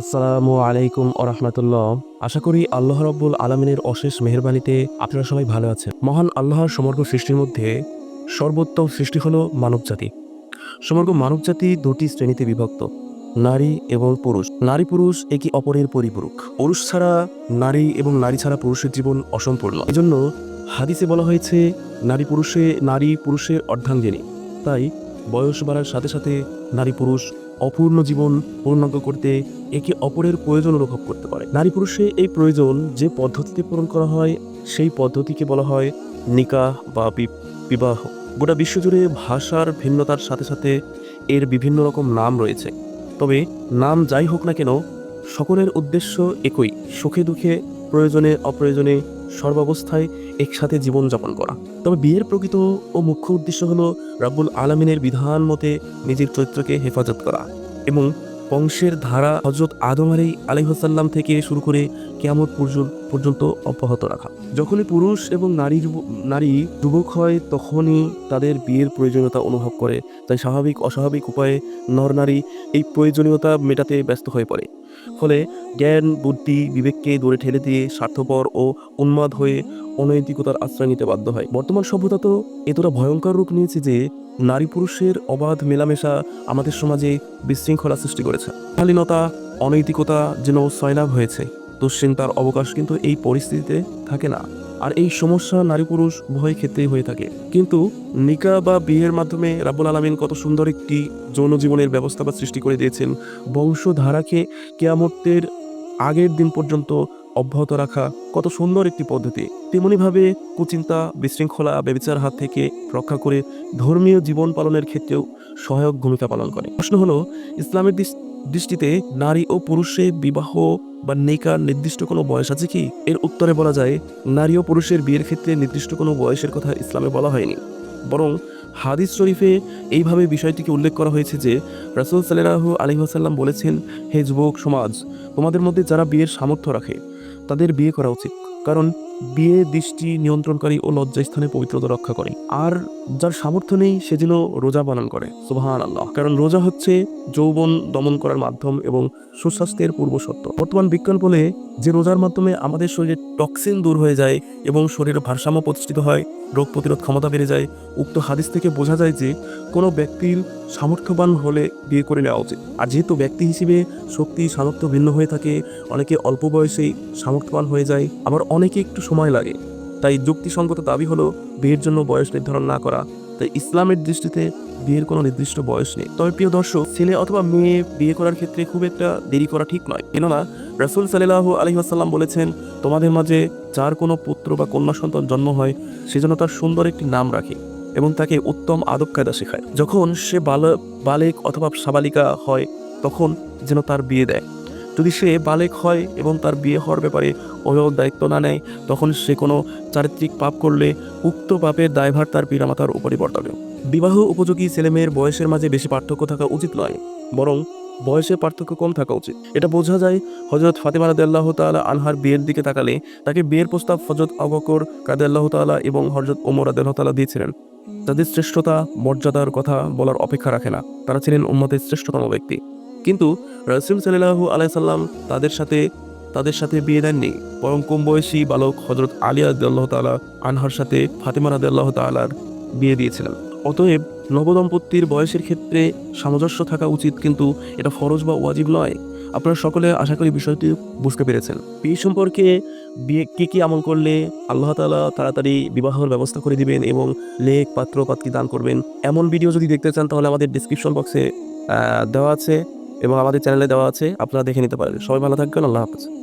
আসসালামু আলাইকুম আরহামতুল্লাহ আশা করি আল্লাহ রব্বুল আলমিনের অশেষ মেহরবানিতে আপনারা সবাই ভালো আছেন। মহান আল্লাহর সমগ্র সৃষ্টির মধ্যে সর্বোত্তম সৃষ্টি হলো মানবজাতি। সমগ্র মানবজাতি দুটি শ্রেণীতে বিভক্ত, নারী এবং পুরুষ। নারী পুরুষ একে অপরের পরিপূরক। পুরুষ ছাড়া নারী এবং নারী ছাড়া পুরুষের জীবন অসম্পূর্ণ। এজন্য হাদিসে বলা হয়েছে, নারী পুরুষে নারী পুরুষের অর্ধাঙ্গিনী। তাই বয়স বাড়ার সাথে সাথে নারী পুরুষ অপূর্ণ জীবন পূর্ণাঙ্গ করতে একে অপরের প্রয়োজন অনুভব করতে পারে। নারী পুরুষে এই প্রয়োজন যে পদ্ধতিতে পূরণ করা হয়, সেই পদ্ধতিকে বলা হয় নিকাহ বা বি- বিবাহ। গোটা বিশ্বজুড়ে ভাষার ভিন্নতার সাথে সাথে এর বিভিন্ন রকম নাম রয়েছে। তবে নাম যাই হোক না কেন, সকলের উদ্দেশ্য একই। সুখে দুঃখে, প্রয়োজনে অপ্রয়োজনে সর্বাবস্থায় একসাথে জীবনযাপন করা। তবে বিয়ের প্রকৃত ও মুখ্য উদ্দেশ্য হলো রাব্বুল আলমিনের বিধান মতে নিজের চরিত্রকে হেফাজত করা এবং বংশের ধারা হজরত আদম আলী আলহিহাসাল্লাম থেকে শুরু করে পর্যন্ত পর্যন্ত অব্যাহত রাখা। যখনই পুরুষ এবং নারী নারী যুবক হয়, তখনই তাদের বিয়ের প্রয়োজনীয়তা অনুভব করে। তাই স্বাভাবিক, অস্বাভাবিক উপায়ে নর নারী এই প্রয়োজনীয়তা মেটাতে ব্যস্ত হয়ে পড়ে। ফলে জ্ঞান, বুদ্ধি, বিবেককে দূরে ঠেলে দিয়ে স্বার্থপর ও উন্মাদ হয়ে অনৈতিকতার আশ্রয় নিতে বাধ্য হয়। বর্তমান সভ্যতা তো এতটা ভয়ঙ্কর রূপ নিয়েছে যে নারী পুরুষের অবাধ মেলামেশা আমাদের সমাজে বিশৃঙ্খলা সৃষ্টি করেছে। শালীনতা, অনৈতিকতা যেন সয়লাভ হয়েছে, দুশ্চিন্তার অবকাশ কিন্তু এই পরিস্থিতিতে থাকে না। আর এই সমস্যা নারী পুরুষ উভয় ক্ষেত্রেই হয়ে থাকে। কিন্তু নিকা বা বিয়ের মাধ্যমে রাব্বুল আলমিন কত সুন্দর একটি যৌন জীবনের ব্যবস্থা বা সৃষ্টি করে দিয়েছেন। বংশধারাকে কেয়ামতের আগের দিন পর্যন্ত অব্যাহত রাখা কত সুন্দর একটি পদ্ধতি। তেমনিভাবে কুচিন্তা, বিশৃঙ্খলা ব্যবচার হাত থেকে রক্ষা করে ধর্মীয় জীবন পালনের ক্ষেত্রেও সহায়ক ভূমিকা পালন করে। প্রশ্ন হলো, ইসলামের দৃষ- দৃষ্টিতে নারী ও পুরুষের বিবাহ বা নেকার নির্দিষ্ট কোনো বয়স আছে কি? এর উত্তরে বলা যায়, নারী ও পুরুষের বিয়ের ক্ষেত্রে নির্দিষ্ট কোনো বয়সের কথা ইসলামে বলা হয়নি। বরং হাদিস শরীফে এইভাবে বিষয়টিকে উল্লেখ করা হয়েছে যে, রাসুল সাল্লাহ আলহিহাসাল্লাম বলেছেন, হে যুবক, সমাজ, তোমাদের মধ্যে যারা বিয়ের সামর্থ্য রাখে তাদের বিয়ে করা উচিত। কারণ বিয়ে, দৃষ্টি, নিয়ন্ত্রণকারী ও লজ্জাস্থানে পবিত্রতা রক্ষা করে। আর যার সামর্থ্য নেই, সে যেন রোজা পালন করে। সুবাহান আল্লাহ কারণ রোজা হচ্ছে যৌবন দমন করার মাধ্যম এবং সুস্বাস্থ্যের পূর্বশর্ত বর্তমান বিজ্ঞান বলে যে রোজার মাধ্যমে আমাদের শরীরে টক্সিন দূর হয়ে যায় এবং শরীরের ভারসাম্য প্রতিষ্ঠিত হয়, রোগ প্রতিরোধ ক্ষমতা বেড়ে যায়। উক্ত হাদিস থেকে বোঝা যায় যে কোনো ব্যক্তির সামর্থ্যবান হলে বিয়ে করে নেওয়া উচিত। আর যেহেতু ব্যক্তি হিসেবে শক্তি, সামর্থ্য ভিন্ন হয়ে থাকে, অনেকে অল্প বয়সেই সামর্থ্যবান হয়ে যায়, আবার অনেকে একটু সময় লাগে। তাই যুক্তিসঙ্গত দাবি হলো, বিয়ের জন্য বয়স নির্ধারণ না করা। তাই ইসলামের দৃষ্টিতে বিয়ের কোনো নির্দিষ্ট বয়স নেই। তবে প্রিয় দর্শক, ছেলে অথবা মেয়ে বিয়ে করার ক্ষেত্রে খুব একটা দেরি করা ঠিক নয়। কেননা, রাসুল সাল্লাহ আলহিহাসাল্লাম বলেছেন, তোমাদের মাঝে যার কোনো পুত্র বা কন্যা সন্তান জন্ম হয় সেজন্য তার সুন্দর একটি নাম রাখে এবং তাকে উত্তম আদব কায়দা শেখায়। যখন সে বাল, বালেক অথবা সাবালিকা হয়, তখন যেন তার বিয়ে দেয়। যদি সে বালেক হয় এবং তার বিয়ে হওয়ার ব্যাপারে অভিভাবক দায়িত্ব না নেয়, তখন সে কোনো চারিত্রিক পাপ করলে উক্ত পাপের দায়ভার তার পিতামাতার উপরই বর্তাবে। বিবাহ উপযোগী ছেলেমেয়ের বয়সের মাঝে বেশি পার্থক্য থাকা উচিত নয়, বরং বয়সের পার্থক্য কম থাকা উচিত। এটা বোঝা যায় হজরত ফাতেমা রাদে আল্লাহ তালা আনহার বিয়ের দিকে তাকালে তাকে বিয়ের প্রস্তাব হজরত অবকর কাদে আল্লাহ তালা এবং হজরত ওমর রাদে আল্লাহ তালা দিয়েছিলেন। তাদের শ্রেষ্ঠতা, মর্যাদার কথা বলার অপেক্ষা রাখে না। তারা ছিলেন উম্মতের শ্রেষ্ঠতম ব্যক্তি। কিন্তু রসুল সাল্লাহু আলাইসাল্লাম তাদের সাথে তাদের সাথে বিয়ে দেননি। বরং কম বয়সী বালক হজরত আলী আল্লাহ তালা আনহার সাথে ফাতেমা রাদে আল্লাহ তালার বিয়ে দিয়েছিলেন। অতএব নবদম্পতির বয়সের ক্ষেত্রে সামঞ্জস্য থাকা উচিত কিন্তু এটা ফরজ বা ওয়াজিব নয়। আপনারা সকলে আশা করি বিষয়টি বুঝতে পেরেছেন। বিয়ে সম্পর্কে বিয়ে কী কী আমল করলে আল্লাহ তালা তাড়াতাড়ি বিবাহের ব্যবস্থা করে দিবেন এবং লেখ পাত্র পাত্রী দান করবেন, এমন ভিডিও যদি দেখতে চান তাহলে আমাদের ডিসক্রিপশন বক্সে দেওয়া আছে। এবং আমাদের চ্যানেলে দেওয়া আছে আপনারা দেখে নিতে পারেন সবাই ভালো থাকবেন আল্লাহ হাফেজ।